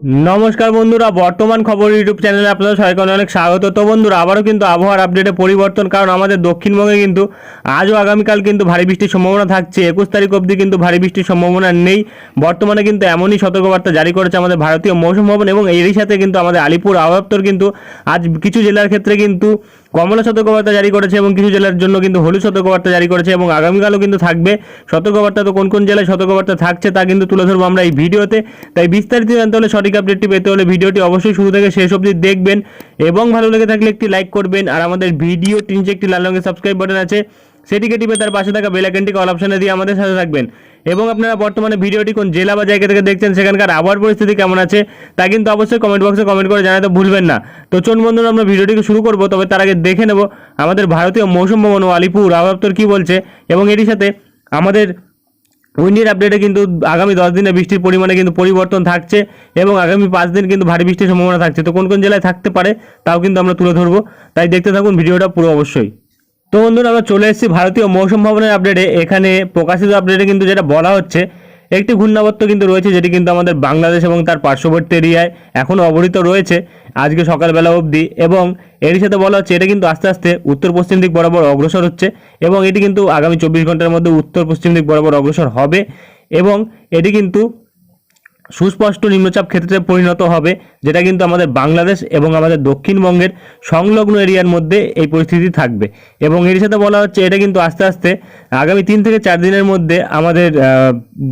নমস্কার বন্ধুরা, বর্তমান খবর ইউটিউব চ্যানেলে আপনাদের সবাইকে অনেক স্বাগত। তো বন্ধুরা, আবারও কিন্তু আবহাওয়ার আপডেটে পরিবর্তন, কারণ আমাদের দক্ষিণবঙ্গে কিন্তু আজও আগামীকাল কিন্তু ভারী বৃষ্টির সম্ভাবনা থাকছে। একুশ তারিখ অবধি কিন্তু ভারী বৃষ্টির সম্ভাবনা নেই। বর্তমানে কিন্তু এমনই সতর্কবার্তা জারি করেছে আমাদের ভারতীয় মৌসুম ভবন এবং এরই সাথে কিন্তু আমাদের আলিপুর আবহাওয়া কিন্তু আজ কিছু জেলার ক্ষেত্রে কিন্তু কমলা সতর্কবার্তা জারি করেছে এবং কিছু জেলার জন্য কিন্তু হলুদ সতর্কবার্তা জারি করেছে এবং আগামীকালও কিন্তু থাকবে। সতর্কবার্তা তো কোন কোন জেলায় সতর্কবার্তা থাকছে তা কিন্তু তুলে ধরবো আমরা এই ভিডিওতে। তাই বিস্তারিত জানতে হলে সঠিক আপডেটটি পেতে হলে ভিডিওটি অবশ্যই শুরু থেকে শেষ অবধি দেখবেন এবং ভালো লেগে থাকলে একটি লাইক করবেন। আর আমাদের ভিডিও নিচে একটি লাল রঙের সাবস্ক্রাইব বাটন আছে। সেটিকে টিপে তার পাশে থাকা বেল আইকনটিকে অল অপশনে দিয়ে আমাদের সাথে থাকবেন। এবং আপনারা বর্তমানে ভিডিওটি কোন জেলা বা জায়গা থেকে দেখছেন সেখানকার আবহাওয়ার পরিস্থিতি কেমন আছে, তা কিন্তু অবশ্যই কমেন্ট বক্সে কমেন্ট করে জানাতে ভুলবেন না। তো চলুন বন্ধুরা, আমরা ভিডিওটিকে শুরু করব, তবে তার আগে দেখে নেব আমাদের ভারতীয় মৌসুম ভবন ও আলিপুর আবহাওয়া কী বলছে। এবং এটির সাথে আমাদের উইন্ডের আপডেটে কিন্তু আগামী দশ দিনে বৃষ্টির পরিমাণে কিন্তু পরিবর্তন থাকছে এবং আগামী পাঁচ দিন কিন্তু ভারী বৃষ্টির সম্ভাবনা থাকছে। তো কোন কোন জেলায় থাকতে পারে, তাও কিন্তু আমরা তুলে ধরবো। তাই দেখতে থাকুন ভিডিওটা পুরো অবশ্যই। তো বন্ধুরা, আমরা চলে এসেছি ভারতীয় মৌসুম ভবনের আপডেটে এখানে প্রকাশিত আপডেটে কিন্তু যেটা বলা হচ্ছে, একটি ঘূর্ণাবর্ত কিন্তু রয়েছে, যেটি কিন্তু আমাদের বাংলাদেশ এবং তার পার্শ্ববর্তী এরিয়ায় এখনও অবহিত রয়েছে আজকে সকালবেলা অবধি। এবং এরই সাথে বলা হচ্ছে, এটা কিন্তু আস্তে আস্তে উত্তর পশ্চিম দিক বরাবর অগ্রসর হচ্ছে এবং এটি কিন্তু আগামী চব্বিশ ঘণ্টার মধ্যে উত্তর পশ্চিম দিক বরাবর অগ্রসর হবে। এবং এটি কিন্তু সুস্পষ্ট নিম্নচাপ ক্ষেত্রে পরিণত হবে, যেটা কিন্তু আমাদের বাংলাদেশ এবং আমাদের দক্ষিণবঙ্গের সংলগ্ন এরিয়ার মধ্যে এই পরিস্থিতি থাকবে। এবং এর সাথে বলা হচ্ছে, এটা কিন্তু আস্তে আস্তে আগামী তিন থেকে চার দিনের মধ্যে আমাদের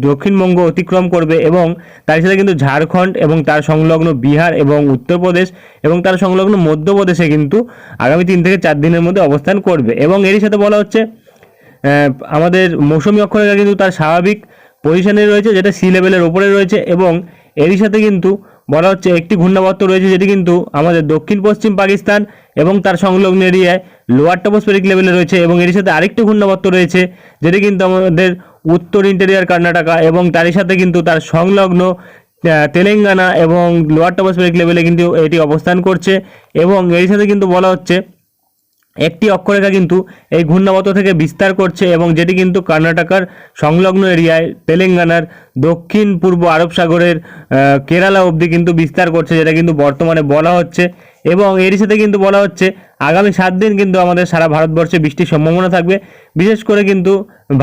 দক্ষিণবঙ্গ অতিক্রম করবে এবং তার সাথে কিন্তু ঝাড়খণ্ড এবং তার সংলগ্ন বিহার এবং উত্তরপ্রদেশ এবং তার সংলগ্ন মধ্যপ্রদেশে কিন্তু আগামী তিন থেকে চার দিনের মধ্যে অবস্থান করবে। এবং এরই সাথে বলা হচ্ছে আমাদের মৌসুমী অক্ষরেখা কিন্তু তার স্বাভাবিক পজিশনে রয়েছে, যেটা সি লেভেলের ওপরে রয়েছে এবং এরই সাথে কিন্তু বলা হচ্ছে একটি ঘূর্ণাবর্ত রয়েছে যেটি কিন্তু আমাদের দক্ষিণ পশ্চিম পাকিস্তান এবং তার সংলগ্ন এরিয়ায় লোয়ার টপোস্ফেরিক লেভেলে রয়েছে এবং এর সাথে আরেকটি ঘূর্ণাবর্ত রয়েছে যেটি কিন্তু আমাদের উত্তর ইন্টেরিয়ার কর্ণাটকা এবং তারই সাথে কিন্তু তার সংলগ্ন তেলেঙ্গানা এবং লোয়ার টপোস্ফেরিক লেভেলে কিন্তু এটি অবস্থান করছে এবং এর সাথে কিন্তু বলা হচ্ছে একটি অক্ষরেখা কিন্তু এই ঘূর্ণাবর্ত থেকে বিস্তার করছে এবং যেটি কিন্তু কর্ণাটকার সংলগ্ন এরিয়ায় তেলেঙ্গানার দক্ষিণ পূর্ব আরব সাগরের কেরালা অবধি কিন্তু বিস্তার করছে, যেটা কিন্তু বর্তমানে বলা হচ্ছে এবং এরই সাথে কিন্তু বলা হচ্ছে আগামী সাত দিন কিন্তু আমাদের সারা ভারতবর্ষে বৃষ্টির সম্ভাবনা থাকবে। বিশেষ করে কিন্তু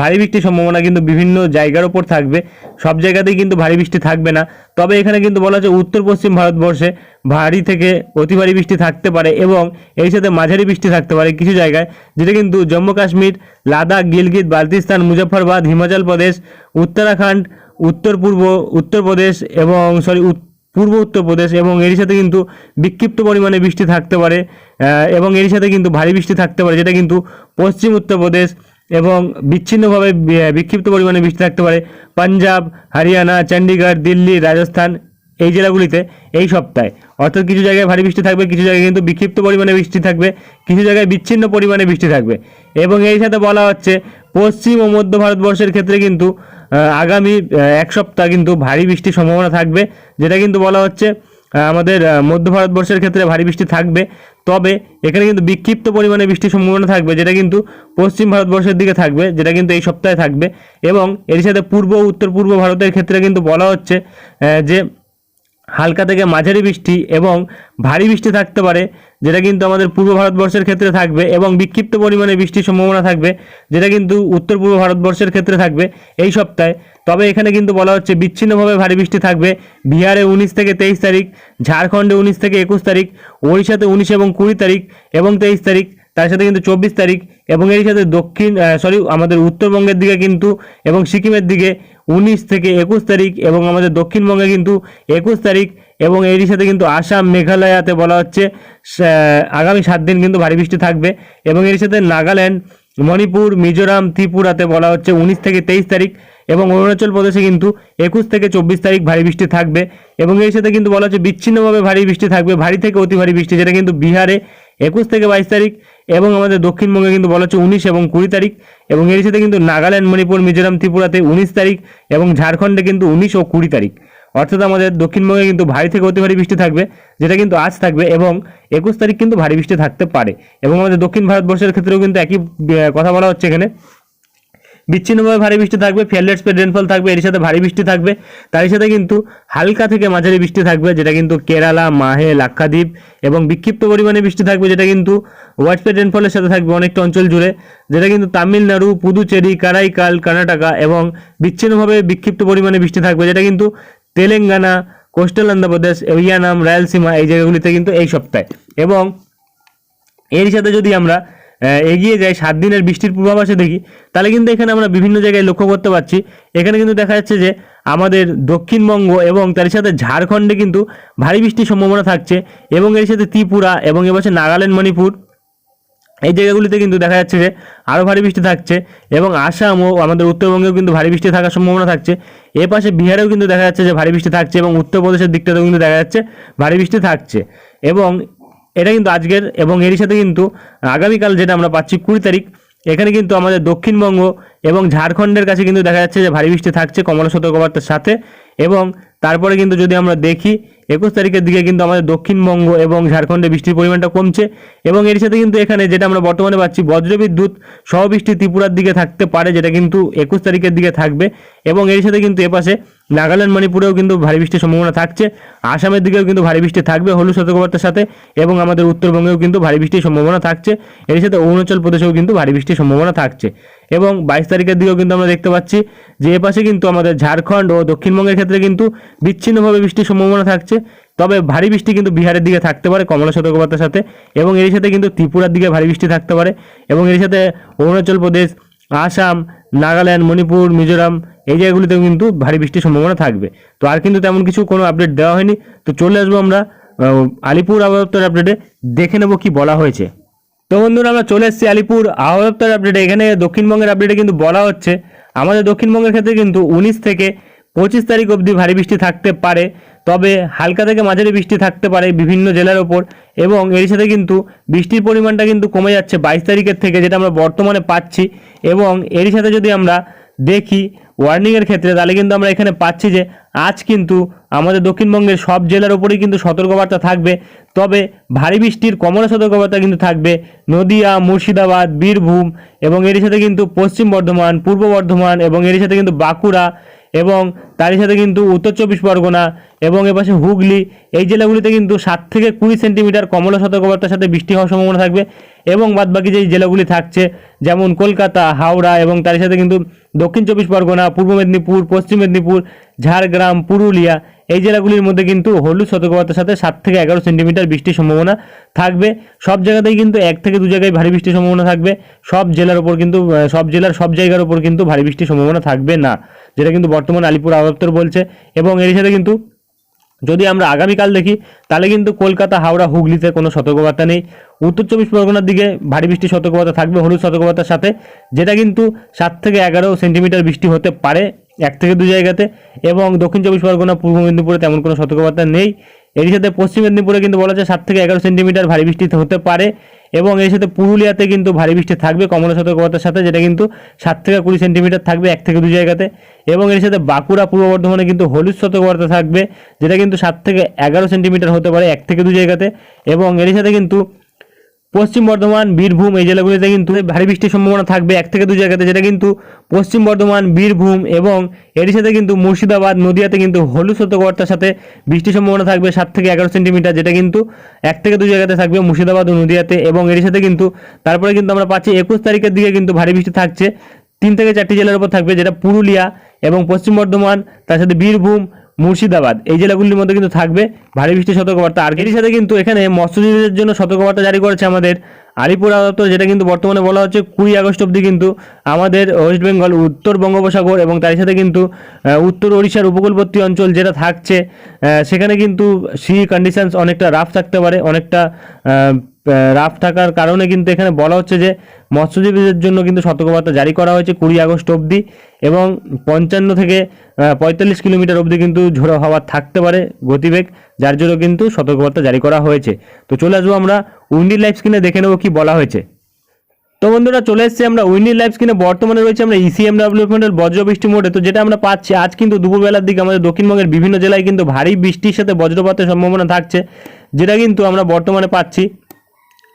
ভারী বৃষ্টির সম্ভাবনা কিন্তু বিভিন্ন জায়গার ওপর থাকবে। সব জায়গাতেই কিন্তু ভারী বৃষ্টি থাকবে না। তবে এখানে কিন্তু বলা হচ্ছে উত্তর পশ্চিম ভারতবর্ষে ভারী থেকে অতি ভারী বৃষ্টি থাকতে পারে এবং এই সাথে মাঝারি বৃষ্টি থাকতে পারে কিছু জায়গায়, যেটা কিন্তু জম্মু কাশ্মীর, লাদাখ, গিলগিত বালতিস্তান মুজফ্ফরবাদ, হিমাচল প্রদেশ, উত্তরাখণ্ড উত্তর পূর্ব উত্তরপ্রদেশ এবং সরি পূর্ব উত্তরপ্রদেশ এবং এর সাথে কিন্তু বিক্ষিপ্ত পরিমাণে বৃষ্টি থাকতে পারে এবং এর সাথে কিন্তু ভারী বৃষ্টি থাকতে পারে, যেটা কিন্তু পশ্চিম উত্তরপ্রদেশ এবং বিচ্ছিন্নভাবে বিক্ষিপ্ত পরিমাণে বৃষ্টি থাকতে পারে। পাঞ্জাব, হরিয়ানা চণ্ডীগড় দিল্লি, রাজস্থান এই জেলাগুলিতে এই সপ্তাহে। অর্থাৎ কিছু জায়গায় ভারী বৃষ্টি থাকবে, কিছু জায়গায় কিন্তু বিক্ষিপ্ত পরিমাণে বৃষ্টি থাকবে, কিছু জায়গায় বিচ্ছিন্ন পরিমাণে বৃষ্টি থাকবে। এবং এই সাথে বলা হচ্ছে, পশ্চিম ও মধ্য ভারতবর্ষের ক্ষেত্রে কিন্তু আগামী এক সপ্তাহ কিন্তু ভারী বৃষ্টির সম্ভাবনা থাকবে, যেটা কিন্তু বলা হচ্ছে আমাদের মধ্য ভারতবর্ষের ক্ষেত্রে ভারী বৃষ্টি থাকবে। তবে এখানে কিন্তু বিক্ষিপ্ত পরিমাণে বৃষ্টির সম্ভাবনা থাকবে, যেটা কিন্তু পশ্চিম ভারতবর্ষের দিকে থাকবে, যেটা কিন্তু এই সপ্তাহে থাকবে। এবং এর সাথে পূর্ব উত্তর পূর্ব ভারতের ক্ষেত্রে কিন্তু বলা হচ্ছে যে হালকা থেকে মাঝারি বৃষ্টি এবং ভারী বৃষ্টি থাকতে পারে, যেটা কিন্তু আমাদের পূর্ব ভারতবর্ষের ক্ষেত্রে থাকবে এবং বিক্ষিপ্ত পরিমাণে বৃষ্টির সম্ভাবনা থাকবে, যেটা কিন্তু উত্তর পূর্ব ভারতবর্ষের ক্ষেত্রে থাকবে এই সপ্তাহে। তবে এখানে কিন্তু বলা হচ্ছে বিচ্ছিন্নভাবে ভারী বৃষ্টি থাকবে বিহারে উনিশ থেকে তেইশ তারিখ, ঝাড়খণ্ডে উনিশ থেকে একুশ তারিখ, ওড়িশাতে উনিশ এবং কুড়ি তারিখ এবং তেইশ তারিখ, তার সাথে কিন্তু চব্বিশ তারিখ এবং এর সাথে দক্ষিণ সরি আমাদের উত্তরবঙ্গের দিকে কিন্তু এবং সিকিমের দিকে উনিশ থেকে একুশ তারিখ এবং আমাদের দক্ষিণবঙ্গে কিন্তু একুশ তারিখ এবং এরই সাথে কিন্তু আসাম মেঘালয়াতে বলা হচ্ছে আগামী সাত দিন কিন্তু ভারী বৃষ্টি থাকবে এবং এর সাথে নাগাল্যান্ড, মণিপুর, মিজোরাম, ত্রিপুরাতে বলা হচ্ছে উনিশ থেকে তেইশ তারিখ এবং অরুণাচল প্রদেশে কিন্তু একুশ থেকে চব্বিশ তারিখ ভারী বৃষ্টি থাকবে এবং এর সাথে কিন্তু বলা হচ্ছে বিচ্ছিন্নভাবে ভারী বৃষ্টি থাকবে, ভারী থেকে অতি ভারী বৃষ্টি যেটা কিন্তু বিহারে একুশ থেকে বাইশ তারিখ এবং আমাদের দক্ষিণবঙ্গে কিন্তু বলা হচ্ছে উনিশ এবং কুড়ি তারিখ এবং এর সাথে কিন্তু নাগাল্যান্ড, মণিপুর, মিজোরাম, ত্রিপুরাতে উনিশ তারিখ এবং ঝাড়খণ্ডে কিন্তু উনিশ ও কুড়ি তারিখ। অর্থাৎ আমাদের দক্ষিণবঙ্গে কিন্তু ভারী থেকে অতি ভারী বৃষ্টি থাকবে, যেটা কিন্তু আজ থাকবে এবং একুশ তারিখ কিন্তু ভারী বৃষ্টি থাকতে পারে। এবং আমাদের দক্ষিণ ভারতবর্ষের ক্ষেত্রেও কিন্তু একই কথা বলা হচ্ছে এখানে। বিচ্ছিন্নভাবে ভারী বৃষ্টি থাকবে ফেয়ারলেট স্প্রেড রেনফল থাকবে এর সাথে ভারী বৃষ্টি থাকবে। তার সাথে কিন্তু হালকা থেকে মাঝারি বৃষ্টি থাকবে, যেটা কিন্তু কেরালা, মাহে, লাক্ষাদ্বীপ এবং বিক্ষিপ্ত পরিমাণে বৃষ্টি থাকবে, যেটা কিন্তু হোয়াইট স্প্রেড রেনফলের সাথে থাকবে অনেকটা অঞ্চল জুড়ে, যেটা কিন্তু তামিলনাড়ু, পুদুচেরি, কারাইকাল, কর্ণাটকা এবং বিচ্ছিন্নভাবে বিক্ষিপ্ত পরিমাণে বৃষ্টি থাকবে, যেটা কিন্তু তেলেঙ্গানা কোস্টাল অন্ধ্রপ্রদেশ ইয়ানাম রায়ালসীমা এই জায়গাগুলিতে কিন্তু এই সপ্তাহে। এবং এর সাথে যদি আমরা এগিয়ে যায় সাত দিনের বৃষ্টির পূর্বাভাসে দেখি। তাহলে কিন্তু এখানে আমরা বিভিন্ন জায়গায় লক্ষ্য করতে পারছি। এখানে কিন্তু দেখা যাচ্ছে যে আমাদের দক্ষিণবঙ্গ এবং তার সাথে ঝাড়খণ্ডে কিন্তু ভারী বৃষ্টির সম্ভাবনা থাকছে এবং এর সাথে ত্রিপুরা এবং এবছর নাগাল্যান্ড, মণিপুর। এই জায়গাগুলিতে কিন্তু দেখা যাচ্ছে যে আরও ভারী বৃষ্টি থাকছে এবং আসাম ও আমাদের উত্তরবঙ্গেও কিন্তু ভারী বৃষ্টি থাকার সম্ভাবনা থাকছে। এ পাশে বিহারেও কিন্তু দেখা যাচ্ছে যে ভারী বৃষ্টি থাকছে এবং উত্তরপ্রদেশের দিকটাতেও কিন্তু দেখা যাচ্ছে ভারী বৃষ্টি থাকছে। এবং এটা কিন্তু আজকের এবং এরই সাথে কিন্তু আগামীকাল যেটা আমরা পাচ্ছি কুড়ি তারিখ, এখানে কিন্তু আমাদের দক্ষিণবঙ্গ এবং ঝাড়খণ্ডের কাছে কিন্তু দেখা যাচ্ছে যে ভারী বৃষ্টি থাকছে, কমলা সতর্কবার্তার সাথে এবং তারপরে কিন্তু যদি আমরা দেখি একুশ তারিখের দিকে কিন্তু আমাদের দক্ষিণবঙ্গ এবং ঝাড়খণ্ডে বৃষ্টির পরিমাণটা কমছে এবং এর সাথে কিন্তু এখানে যেটা আমরা বর্তমানে পাচ্ছি বজ্রবিদ্যুৎ সহ বৃষ্টি ত্রিপুরার দিকে থাকতে পারে, যেটা কিন্তু একুশ তারিখের দিকে থাকবে এবং এর সাথে কিন্তু এপাশে নাগাল্যান্ড, মণিপুরেও কিন্তু ভারী বৃষ্টির সম্ভাবনা থাকছে, আসামের দিকেও কিন্তু ভারী বৃষ্টি থাকবে হলুদ সতর্কবার্তার সাথে এবং আমাদের উত্তরবঙ্গেও কিন্তু ভারী বৃষ্টির সম্ভাবনা থাকছে, এর সাথে অরুণাচল প্রদেশেও কিন্তু ভারী বৃষ্টির সম্ভাবনা থাকছে। এবং বাইশ তারিখের দিকেও কিন্তু আমরা দেখতে পাচ্ছি যে এপাশে কিন্তু আমাদের ঝাড়খণ্ড ও দক্ষিণবঙ্গের ক্ষেত্রে কিন্তু বিচ্ছিন্নভাবে বৃষ্টির সম্ভাবনা থাকছে। তবে ভারী বৃষ্টি কিন্তু বিহারের দিকে থাকতে পারে, কমলা সতর্কবার্তার সাথে এবং এর সাথে কিন্তু ত্রিপুরার দিকে ভারী বৃষ্টি থাকতে পারে এবং এর সাথে অরুণাচল প্রদেশ, আসাম, নাগাল্যান্ড, মণিপুর, মিজোরাম এই জায়গাগুলিতেও কিন্তু ভারী বৃষ্টির সম্ভাবনা থাকবে। তো আর কিন্তু তেমন কিছু কোনো আপডেট দেওয়া হয়নি। তো চলে আসব আমরা আলিপুর আবহাওয়া দপ্তর আপডেটে দেখে নেব কি বলা হয়েছে। তো বন্ধুরা, আমরা চলে এসেছি আলিপুর আবহাওয়া দপ্তর আপডেটে এখানে দক্ষিণবঙ্গের আপডেটে কিন্তু বলা হচ্ছে, আমাদের দক্ষিণবঙ্গের ক্ষেত্রে কিন্তু উনিশ থেকে পঁচিশ তারিখ অবধি ভারী বৃষ্টি থাকতে পারে, তবে হালকা থেকে মাঝারি বৃষ্টি থাকতে পারে বিভিন্ন জেলার ওপর এবং এর সাথে কিন্তু বৃষ্টির পরিমাণটা কিন্তু কমে যাচ্ছে বাইশ তারিখের থেকে, যেটা আমরা বর্তমানে পাচ্ছি। এবং এর সাথে যদি আমরা দেখি ওয়ার্নিংয়ের ক্ষেত্রে, তাহলে কিন্তু আমরা এখানে পাচ্ছি যে আজ কিন্তু আমাদের দক্ষিণবঙ্গের সব জেলার ওপরেই কিন্তু সতর্কবার্তা থাকবে। তবে ভারী বৃষ্টির কমলা সতর্কবার্তা কিন্তু থাকবে। নদিয়া, মুর্শিদাবাদ, বীরভূম এবং এর সাথে কিন্তু পশ্চিম বর্ধমান, পূর্ব বর্ধমান এবং এর সাথে কিন্তু বাঁকুড়া এবং তারই সাথে কিন্তু উত্তর চব্বিশ পরগনা এবং এপাশে হুগলি, এই জেলাগুলিতে কিন্তু সাত থেকে কুড়ি সেন্টিমিটার কমলা সতর্কবার্তার সাথে বৃষ্টি হওয়ার সম্ভাবনা থাকবে এবং বাদবাকি যে জেলাগুলি থাকছে, যেমন কলকাতা, হাওড়া এবং তারই সাথে কিন্তু দক্ষিণ চব্বিশ পরগনা, পূর্ব মেদিনীপুর, পশ্চিম মেদিনীপুর, ঝাড়গ্রাম, পুরুলিয়া, এই জেলাগুলির মধ্যে কিন্তু হলুদ সতর্কবার্তার সাথে সাত থেকে এগারো সেন্টিমিটার বৃষ্টির সম্ভাবনা থাকবে। সব জায়গাতেই কিন্তু এক থেকে দু জায়গায় ভারী বৃষ্টির সম্ভাবনা থাকবে। সব জেলার ওপর কিন্তু সব জেলার সব জায়গার ওপর কিন্তু ভারী বৃষ্টির সম্ভাবনা থাকবে না। যেটা কিন্তু বর্তমানে আলিপুর আবহাওয়া দপ্তর বলছে। এবং এর সাথে কিন্তু যদি আমরা আগামীকাল দেখি, তাহলে কিন্তু কলকাতা, হাওড়া, হুগলিতে কোনো সতর্কবার্তা নেই। উত্তর চব্বিশ পরগনার দিকে ভারী বৃষ্টির সতর্কবার্তা থাকবে, হলুদ সতর্কবার্তার সাথে, যেটা কিন্তু সাত থেকে এগারো সেন্টিমিটার বৃষ্টি হতে পারে এক থেকে দু জায়গাতে। এবং দক্ষিণ চব্বিশ পরগনা, পূর্ব মেদিনীপুরে তেমন কোনো সতর্কবার্তা নেই। এর সাথে পশ্চিম মেদিনীপুরে কিন্তু বলা যায় সাত থেকে এগারো সেন্টিমিটার ভারী বৃষ্টি হতে পারে। এবং এর সাথে পুরুলিয়াতে কিন্তু ভারী বৃষ্টি থাকবে, কমলা সতর্কতার সাথে, যেটা কিন্তু সাত থেকে কুড়ি সেন্টিমিটার থাকবে, এক থেকে দু জায়গাতে। এবং এর সাথে বাঁকুড়া পূর্ব বর্ধমানে কিন্তু হলুদ সতর্কতা থাকবে, যেটা কিন্তু সাত থেকে এগারো সেন্টিমিটার হতে পারে, এক থেকে দু জায়গাতে। এবং এর সাথে কিন্তু পশ্চিম বর্ধমান, বীরভূম এই জেলাগুলিতে কিন্তু ভারী বৃষ্টির সম্ভাবনা থাকবে এক থেকে দু জায়গাতে, যেটা কিন্তু পশ্চিম বর্ধমান, বীরভূম এবং এর সাথে কিন্তু মুর্শিদাবাদ, নদিয়াতে কিন্তু হলুদ সতর্কবার্তার সাথে বৃষ্টির সম্ভাবনা থাকবে সাত থেকে এগারো সেন্টিমিটার, যেটা কিন্তু এক থেকে দু জায়গাতে থাকবে মুর্শিদাবাদ ও নদিয়াতে এবং এর সাথে কিন্তু তারপরে কিন্তু আমরা পাচ্ছি একুশ তারিখের দিকে কিন্তু ভারী বৃষ্টি থাকছে। তিন থেকে চারটি জেলার উপর থাকবে, যেটা পুরুলিয়া এবং পশ্চিম বর্ধমান, তার সাথে বীরভূম মুর্শিদাবাদ। এই জেলাগুলির মধ্যে কিন্তু থাকবে ভারী বৃষ্টির সতর্কবার্তা। আর এর সাথে কিন্তু এখানে মৎস্যজীবীদের জন্য সতর্কবার্তা জারি করেছে আমাদের আলিপুর আবহাওয়া দপ্তর যেটা কিন্তু বর্তমানে বলা হচ্ছে কুড়ি আগস্ট অবধি কিন্তু আমাদের ওয়েস্ট বেঙ্গল, উত্তর বঙ্গোপসাগর এবং তার সাথে কিন্তু উত্তর ওড়িশার উপকূলবর্তী অঞ্চল যেটা থাকছে সেখানে কিন্তু সি কন্ডিশনস অনেকটা রাফ থাকতে পারে, অনেকটা রাফ থাকার কারণে কিন্তু এখানে বলা হচ্ছে যে মৎস্যজীবীদের জন্য কিন্তু সতর্কবার্তা জারি করা হয়েছে কুড়ি আগস্ট অবধি এবং পঞ্চান্ন থেকে পঁয়তাল্লিশ কিলোমিটার অবধি কিন্তু ঝোড়ো হাওয়া থাকতে পারে গতিবেগ, যার জন্য কিন্তু সতর্কবার্তা জারি করা হয়েছে। তো চলে আসব আমরা উইন্ডি লাইফ স্ক্রিনে, দেখে নেব কি বলা হয়েছে। তো বন্ধুরা, চলে এসেছি আমরা উইন্ডি লাইভ স্ক্রিনে, বর্তমানে রয়েছে আমরা E ইসিএম ডেভেলপমেন্টের বজ্রবৃষ্টি মোডে। তো যেটা আমরা পাচ্ছি আজ কিন্তু দুপুরবেলার দিকে আমাদের দক্ষিণবঙ্গের বিভিন্ন জেলায় কিন্তু ভারী বৃষ্টির সাথে বজ্রপাতের সম্ভাবনা থাকছে, যেটা কিন্তু আমরা বর্তমানে পাচ্ছি।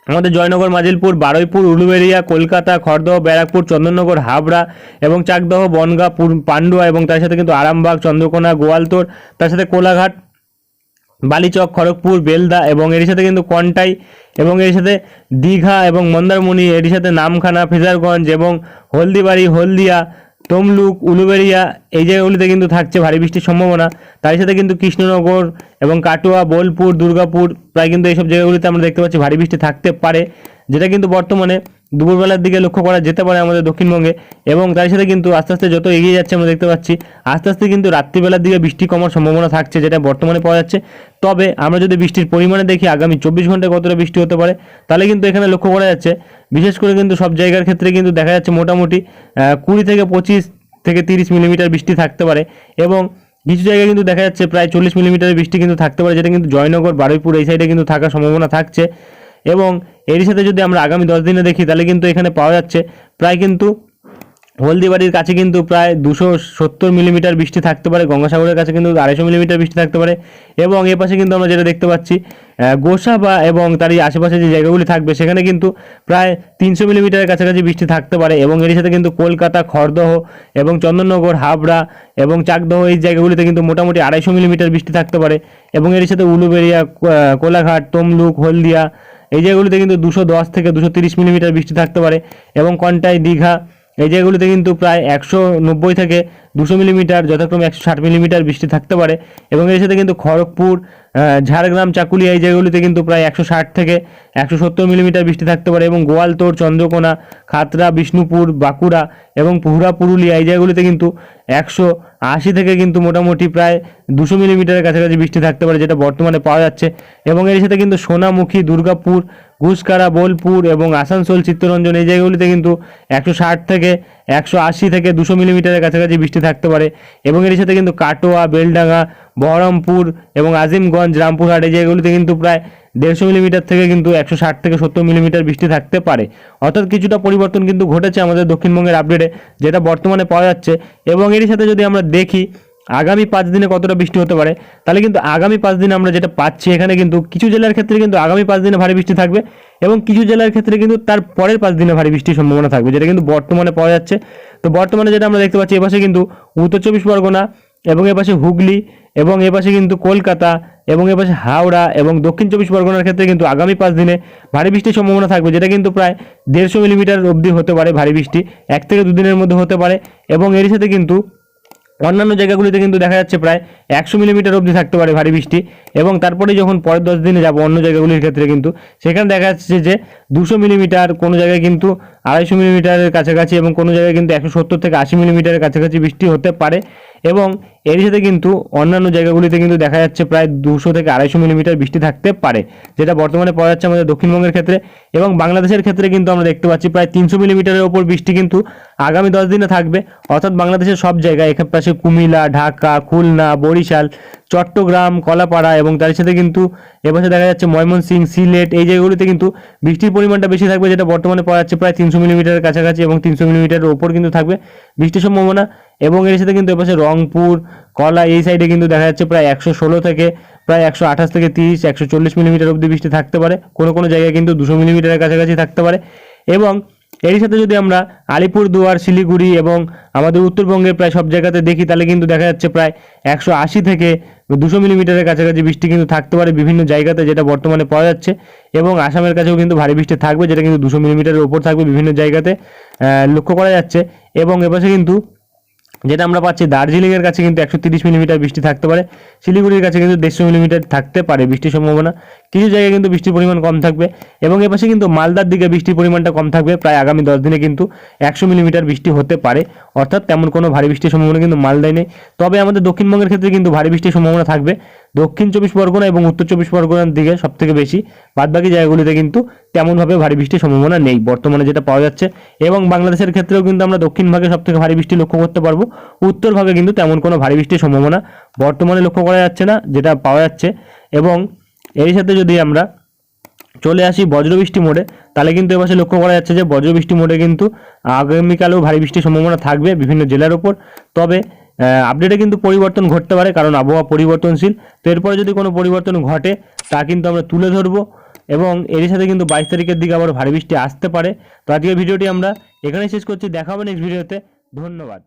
আমাদের জয়নগর, মাজিলপুর, বারুইপুর উলুবেড়িয়া কলকাতা, খড়দহ, ব্যারাকপুর, চন্দননগর, হাবড়া এবং চাকদহ, বনগাঁ পান্ডুয়া এবং তার সাথে কিন্তু আরামবাগ, চন্দ্রকোনা গোয়ালতোড় তার সাথে কোলাঘাট, বালিচক, খড়গপুর, বেলদা এবং এর সাথে কিন্তু কন্টাই এবং এর সাথে দীঘা এবং মন্দারমণি এর সাথে নামখানা, ফেজারগঞ্জ এবং হলদিবাড়ি, হলদিয়া তমলুক, উলুবেড়িয়া, এই জায়গাগুলিতে কিন্তু থাকছে ভারী বৃষ্টির সম্ভাবনা। তার সাথে কিন্তু কৃষ্ণনগর এবং কাটোয়া, বোলপুর, দুর্গাপুর, প্রায় কিন্তু এইসব জায়গাগুলিতে আমরা দেখতে পাচ্ছি ভারী বৃষ্টি থাকতে পারে, যেটা কিন্তু বর্তমানে দুপুরবেলার দিকে লক্ষ্য করা যেতে পারে আমাদের দক্ষিণবঙ্গে এবং তার সাথে কিন্তু আস্তে আস্তে যত এগিয়ে যাচ্ছে আমরা দেখতে পাচ্ছি, আস্তে আস্তে কিন্তু রাত্রিবেলার দিকে বৃষ্টি কমার সম্ভাবনা থাকছে যেটা বর্তমানে পাওয়া যাচ্ছে। তবে আমরা যদি বৃষ্টির পরিমাণে দেখি, আগামী চব্বিশ ঘন্টায় কতটা বৃষ্টি হতে পারে, তাহলে কিন্তু এখানে লক্ষ্য করা যাচ্ছে, বিশেষ করে কিন্তু সব জায়গার ক্ষেত্রে কিন্তু দেখা যাচ্ছে মোটামুটি কুড়ি থেকে পঁচিশ থেকে তিরিশ মিলিমিটার বৃষ্টি থাকতে পারে এবং কিছু জায়গায় কিন্তু দেখা যাচ্ছে প্রায় চল্লিশ মিলিমিটারের বৃষ্টি কিন্তু থাকতে পারে, যেটা কিন্তু জয়নগর, বারুইপুর এই সাইডে কিন্তু থাকার সম্ভাবনা থাকছে এবং এরই সাথে যদি আমরা আগামী দশ দিনে দেখি, তাহলে কিন্তু এখানে পাওয়া যাচ্ছে প্রায় কিন্তু হলদিবাড়ির কাছে কিন্তু প্রায় দুশো সত্তর মিলিমিটার বৃষ্টি থাকতে পারে, গঙ্গাসাগরের কাছে কিন্তু আড়াইশো মিলিমিটার বৃষ্টি থাকতে পারে এবং এ পাশে কিন্তু আমরা যেটা দেখতে পাচ্ছি গোসা বা এবং তারই আশেপাশে যে জায়গাগুলি থাকবে, সেখানে কিন্তু প্রায় তিনশো মিলিমিটারের কাছাকাছি বৃষ্টি থাকতে পারে এবং এর সাথে কিন্তু কলকাতা, খড়দহ এবং চন্দননগর, হাবড়া এবং চাকদহ এই জায়গাগুলিতে কিন্তু মোটামুটি আড়াইশো মিলিমিটার বৃষ্টি থাকতে পারে এবং এর সাথে উলুবেড়িয়া কোলাঘাট, তমলুক, হলদিয়া এই জায়গাগুলিতে কিন্তু দুশো দশ থেকে দুশো তিরিশ মিলিমিটার বৃষ্টি থাকতে পারে এবং কন্টাই দীঘা, এই জায়গাগুলিতে কিন্তু প্রায় একশো নব্বই থেকে দুশো মিলিমিটার, যথাক্রমে একশো ষাট মিলিমিটার বৃষ্টি থাকতে পারে এবং এর সাথে কিন্তু খড়গপুর ঝাড়গ্রাম, চাকুলিয়া এই জায়গাগুলিতে কিন্তু প্রায় একশো ষাট থেকে একশো সত্তর মিলিমিটার বৃষ্টি থাকতে পারে এবং গোয়ালতোড় চন্দ্রকোনা, খাতড়া, বিষ্ণুপুর, বাঁকুড়া এবং পুহুরা, পুরুলিয়া এই জায়গাগুলিতে কিন্তু একশো আশি থেকে কিন্তু মোটামুটি প্রায় দুশো মিলিমিটারের কাছাকাছি বৃষ্টি থাকতে পারে যেটা বর্তমানে পাওয়া যাচ্ছে এবং এর সাথে কিন্তু সোনামুখী, দুর্গাপুর, ঘুষকারা, বোলপুর এবং আসানসোল, চিত্তরঞ্জন এই জায়গাগুলিতে কিন্তু একশো ষাট থেকে একশো আশি থেকে দুশো মিলিমিটারের কাছাকাছি বৃষ্টি থাকতে পারে। এবং এর সাথে কিন্তু কাটোয়া, বেলডাঙ্গা, বহরমপুর এবং আজিমগঞ্জ, রামপুরহাট এই জায়গাগুলিতে কিন্তু প্রায় দেড়শো মিলিমিটার থেকে কিন্তু একশো ষাট থেকে সত্তর মিলিমিটার বৃষ্টি থাকতে পারে। অর্থাৎ কিছুটা পরিবর্তন কিন্তু ঘটেছে আমাদের দক্ষিণবঙ্গের আপডেটে যেটা বর্তমানে পাওয়া যাচ্ছে। এবং এর সাথে যদি আমরা দেখি আগামী পাঁচ দিনে কতটা বৃষ্টি হতে পারে? তাহলে কিন্তু আগামী পাঁচ দিনে আমরা যেটা পাচ্ছি এখানে কিন্তু কিছু জেলার ক্ষেত্রে কিন্তু আগামী পাঁচ দিনে ভারী বৃষ্টি থাকবে এবং কিছু জেলার ক্ষেত্রে কিন্তু তার পরের পাঁচ দিনে ভারী বৃষ্টির সম্ভাবনা থাকবে, যেটা কিন্তু বর্তমানে পাওয়া যাচ্ছে। তো বর্তমানে যেটা আমরা দেখতে পাচ্ছি, এপাশে কিন্তু উত্তর চব্বিশ পরগনা এবং এপাশে হুগলি এবং এপাশে কিন্তু কলকাতা এবং এপাশে হাওড়া এবং দক্ষিণ চব্বিশ পরগনার ক্ষেত্রে কিন্তু আগামী পাঁচ দিনে ভারী বৃষ্টির সম্ভাবনা থাকবে, যেটা কিন্তু প্রায় দেড়শো মিলিমিটার অবধি হতে পারে ভারী বৃষ্টি, এক থেকে দুদিনের মধ্যে হতে পারে এবং এর সাথে কিন্তু অন্যান্য জায়গাগুলিতে কিন্তু দেখা যাচ্ছে প্রায় একশো মিলিমিটার অবধি থাকতে পারে ভারী বৃষ্টি এবং তারপরে যখন পরের দশ দিনে যাব অন্য জায়গাগুলির ক্ষেত্রে কিন্তু, সেখানে দেখা যাচ্ছে যে দুশো মিলিমিটার কোনো জায়গায় কিন্তু আড়াইশো মিলিমিটারের কাছাকাছি এবং কোনো জায়গায় কিন্তু একশো সত্তর থেকে আশি মিলিমিটারের কাছাকাছি বৃষ্টি হতে পারে। এবং এর সাথে কিন্তু অন্যান্য জায়গাগুলিতে কিন্তু দেখা যাচ্ছে প্রায় দুশো থেকে আড়াইশো মিলিমিটার বৃষ্টি থাকতে পারে, যেটা বর্তমানে পাওয়া যাচ্ছে আমাদের দক্ষিণবঙ্গের ক্ষেত্রে এবং বাংলাদেশের ক্ষেত্রে কিন্তু আমরা দেখতে পাচ্ছি প্রায় তিনশো মিলিমিটারের ওপর বৃষ্টি কিন্তু আগামী দশ দিনে থাকবে। অর্থাৎ বাংলাদেশের সব জায়গায় এখানে পাশে কুমিল্লা, ঢাকা, খুলনা, বরিশাল, চট্টগ্রাম, কলাপাড়া এবং তার সাথে কিন্তু এপাশে দেখা যাচ্ছে ময়মনসিংহ, সিলেট, এই জায়গাগুলিতে কিন্তু বৃষ্টির পরিমাণটা বেশি থাকবে, যেটা বর্তমানে পাওয়া যাচ্ছে প্রায় তিনশো মিলিমিটারের কাছাকাছি এবং তিনশো মিলিমিটারের ওপর কিন্তু থাকবে বৃষ্টির সম্ভাবনা। এবং এর সাথে কিন্তু এপাশে রংপুর, কলা এই সাইডে কিন্তু দেখা যাচ্ছে প্রায় একশো ষোলো থেকে প্রায় একশো আঠাশ থেকে তিরিশ, একশো চল্লিশ মিলিমিটার অবধি বৃষ্টি থাকতে পারে। কোনো কোনো জায়গায় কিন্তু দুশো মিলিমিটারের কাছাকাছি থাকতে পারে। এবং এরই সাথে যদি আমরা আলিপুরদুয়ার, শিলিগুড়ি এবং আমাদের উত্তরবঙ্গের প্রায় সব জায়গাতে দেখি, তাহলে কিন্তু দেখা যাচ্ছে প্রায় একশো আশি থেকে দুশো মিলিমিটারের কাছাকাছি বৃষ্টি কিন্তু থাকতে পারে বিভিন্ন জায়গাতে, যেটা বর্তমানে পাওয়া যাচ্ছে। এবং আসামের কাছেও কিন্তু ভারী বৃষ্টি থাকবে, যেটা কিন্তু দুশো মিলিমিটারের ওপর থাকবে বিভিন্ন জায়গাতে লক্ষ্য করা যাচ্ছে। এবং এপাশে কিন্তু যেটা আমরা পাচ্ছি দার্জিলিংয়ের কাছে কিন্তু একশো তিরিশ মিলিমিটার বৃষ্টি থাকতে পারে, শিলিগুড়ির কাছে কিন্তু দেড়শো মিলিমিটার থাকতে পারে বৃষ্টির সম্ভাবনা। কিছু জায়গায় কিন্তু বৃষ্টির পরিমাণ কম থাকবে এবং এপাশে কিন্তু মালদার দিকে বৃষ্টির পরিমাণটা কম থাকবে, প্রায় আগামী দশ দিনে কিন্তু একশো মিলিমিটার বৃষ্টি হতে পারে। অর্থাৎ তেমন কোনো ভারী বৃষ্টির সম্ভাবনা কিন্তু মালদায় নেই। তবে আমাদের দক্ষিণবঙ্গের ক্ষেত্রে কিন্তু ভারী বৃষ্টির সম্ভাবনা থাকবে। দক্ষিণ চব্বিশ পরগনা এবং উত্তর চব্বিশ পরগনার দিকে সব থেকে বেশি। বাদবাকি জায়গাগুলিতে কিন্তু তেমনভাবে ভারী বৃষ্টির সম্ভাবনা নেই। বর্তমানে যেটা পাওয়া যাচ্ছে এবং বাংলাদেশের ক্ষেত্রেও কিন্তু আমরা দক্ষিণ ভাগে সব থেকে ভারী বৃষ্টি লক্ষ্য করতে পারব। উত্তর ভাগে কিন্তু তেমন কোনো ভারী বৃষ্টির সম্ভাবনা বর্তমানে লক্ষ্য করা যাচ্ছে না, যেটা পাওয়া যাচ্ছে। এবং এর সাথে যদি আমরা চলে আসি বজ্রবৃষ্টি মোড়ে, তাহলে কিন্তু এপাশে লক্ষ্য করা যাচ্ছে যে বজ্রবৃষ্টি মোড়ে কিন্তু আগামীকালেও ভারী বৃষ্টির সম্ভাবনা থাকবে বিভিন্ন জেলার ওপর তবে আপডেটে কিন্তু পরিবর্তন ঘটতে পারে, কারণ আবহাওয়া পরিবর্তনশীল। তো এরপরে যদি কোনো পরিবর্তন ঘটে, তা কিন্তু আমরা তুলে ধরব এবং এর সাথে কিন্তু বাইশ তারিখের দিকে আবার ভারী বৃষ্টি আসতে পারে। তো আজকের ভিডিওটি আমরা এখানেই শেষ করছি দেখাবো নেক্সট ভিডিওতে ধন্যবাদ।